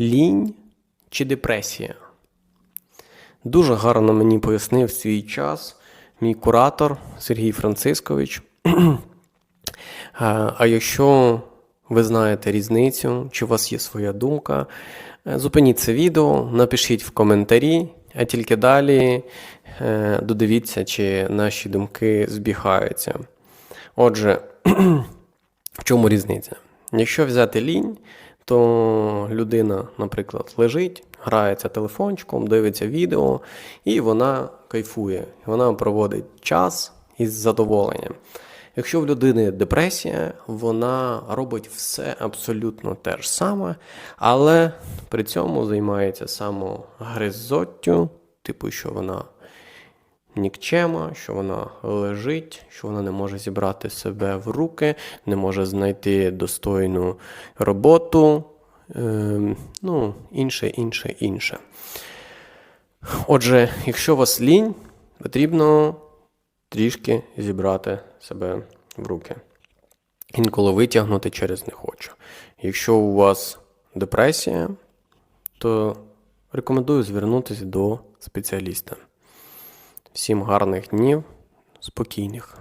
Лінь чи депресія? Дуже гарно мені пояснив свій час мій куратор Сергій Францискович. А якщо ви знаєте різницю, чи у вас є своя думка, е, зупиніть це відео, напишіть в коментарі, а тільки далі е, додивіться, чи наші думки збігаються. Отже, в чому різниця? Якщо взяти лінь, то людина, наприклад, лежить, грається телефончиком, дивиться відео, і вона кайфує, вона проводить час із задоволенням. Якщо в людини депресія, вона робить все абсолютно те ж саме, але при цьому займається самогризоттю, типу, що вона нікчема, що вона лежить, що вона не може зібрати себе в руки, не може знайти достойну роботу, е, ну, інше, інше, інше. Отже, якщо у вас лінь, потрібно трішки зібрати себе в руки. Інколи витягнути через не хочу. Якщо у вас депресія, то рекомендую звернутися до спеціаліста. Всім гарних днів, спокійних.